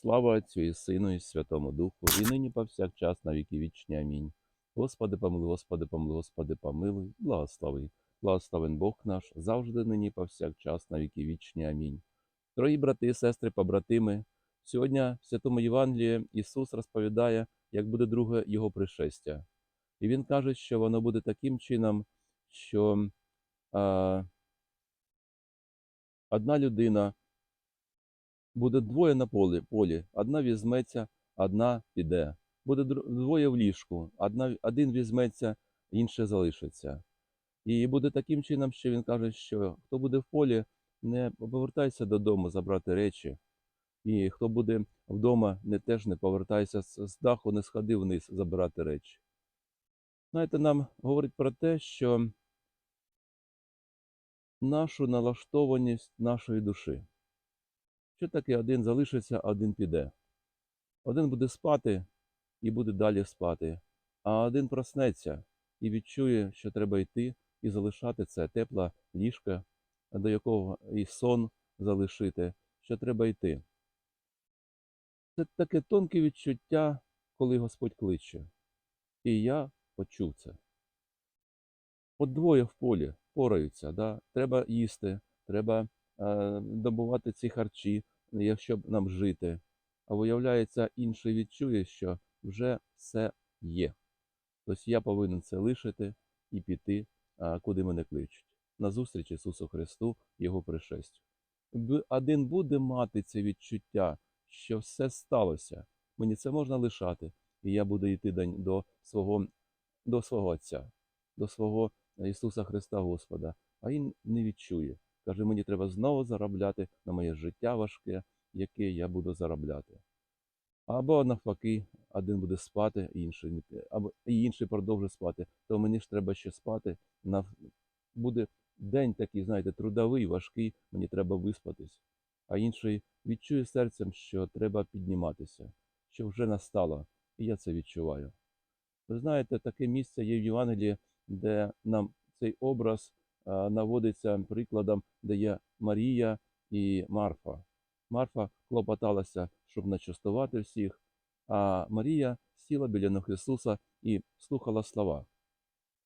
Слава Отцю і Сину, і Святому Духу, і нині повсякчас на віки вічні. Амінь. Господи, помилуй, Господи, помилуй, Господи, помилуй, благослови. Благословен Бог наш, завжди нині повсякчас на віки вічні. Амінь. Дорогі брати, сестри, побратими, сьогодні в Святому Євангелії Ісус розповідає, як буде друге Його пришестя. І Він каже, що воно буде таким чином, що а, одна людина буде двоє на полі, полі. одна візьметься, одна піде. Буде двоє в ліжку, одна, один візьметься, інше залишиться. І буде таким чином, що він каже, що хто буде в полі, не повертайся додому забрати речі. І хто буде вдома, не теж не повертайся з, даху, не сходи вниз забирати речі. Знаєте, нам говорить про те, що нашу налаштованість нашої душі. Що таке один залишиться, а один піде? Один буде спати і буде далі спати, а один проснеться і відчує, що треба йти і залишати це тепле ліжко, до якого і сон залишити, що треба йти. Це таке тонке відчуття, коли Господь кличе. І я почув це. От двоє в полі пораються, да? треба їсти, треба е, добувати ці харчі, якщо б нам жити. А виявляється, інший відчує, що вже все є. Тобто я повинен це лишити і піти, куди мене кличуть. На зустріч Ісусу Христу, Його пришестю. Один буде мати це відчуття, що все сталося. Мені це можна лишати, і я буду йти до, свого, до свого Отця, до свого Ісуса Христа Господа. А він не відчує. Каже, мені треба знову заробляти на моє життя важке, яке я буду заробляти. Або навпаки, один буде спати, інший або і інший продовжує спати. То мені ж треба ще спати. На буде день такий, знаєте, трудовий, важкий, мені треба виспатись. А інший відчує серцем, що треба підніматися, що вже настало, і я це відчуваю. Ви знаєте, таке місце є в Євангелії, де нам цей образ наводиться прикладом, де є Марія і Марфа. Марфа клопоталася, щоб начастувати всіх, а Марія сіла біля ног Ісуса і слухала слова.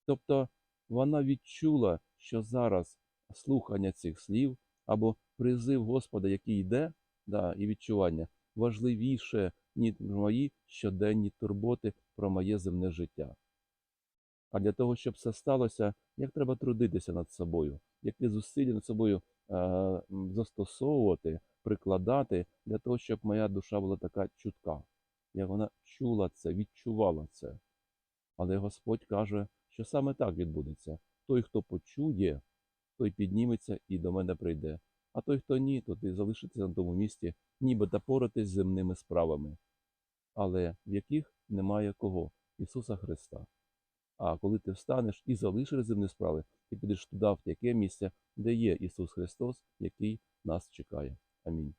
Тобто вона відчула, що зараз слухання цих слів або призив Господа, який йде, да, і відчування, важливіше, ніж мої щоденні турботи про моє земне життя. А для того, щоб це сталося, як треба трудитися над собою, які зусилля над собою е, застосовувати, прикладати для того, щоб моя душа була така чутка, як вона чула це, відчувала це. Але Господь каже, що саме так відбудеться. Той, хто почує, той підніметься і до мене прийде. А той, хто ні, то ти залишиться на тому місці, нібито поратись з земними справами, але в яких немає кого? Ісуса Христа. А коли ти встанеш і залишиш земні справи, ти підеш туди, в таке місце, де є Ісус Христос, який нас чекає. Амінь.